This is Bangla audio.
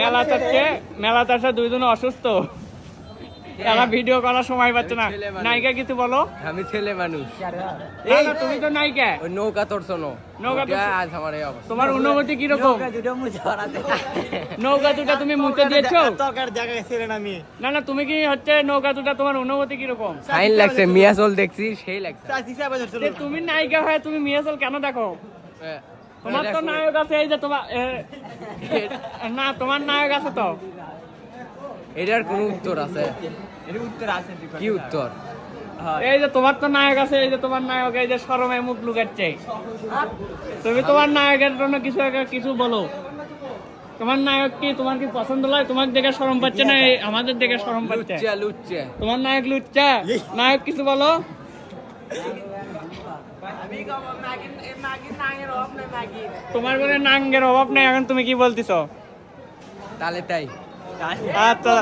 মেলা চাচ্ছে মেলা চাচ্ছে দুইজন অসুস্থ। তারা ভিডিও করার সময় পাচ্ছে না। নায়িকা কিছু বলো? আমি ছেলে মানুষ। তুমি তো নায়িকা। ওই নৌকা তোর শোনো নৌকা নৌকা আজ আমার এই অবস্থা। তোমার অনুভূতি কীরকম? নৌকা দুটা তুমি মুতে দিয়েছ? তরকার জায়গায় ছিলেন আমি। না না তুমি কি হচ্ছে নৌকা দুটা তোমার অনুভূতি কীরকম? ফাইন লাগছে মিয়াজল দেখছি সেই লাগছে। তুমি নায়িকা হয় তুমি মিয়াজল কেন দেখো? হ্যাঁ। তোমার তো নায়ক আছে এই যে তোমার না তোমার নায়ক আছে তো? এটার কোন উত্তর আছে? এর উত্তর আছে কি উত্তর? এই যে তোমার তো নায়ক আছে এই যে তোমার নায়ক এই যে শরমে মুখ লুকাচ্ছে। তুমি তোমার নায়কের জন্য কিছু একটা- কিছু বলো। তোমার নায়ক কি তোমার কি পছন্দ হয় তোমার দেখে শরম পাচ্ছে না আমাদের দেখে শরম পাচ্ছে? লুচ্চা তোমার নায়ক লুচ্চা? নায়ক কিছু বলো? তোমার বলে নাঙ্গের অভাব নেই এখন তুমি কি বলতেছ? তাহলে তাই। আচ্ছা।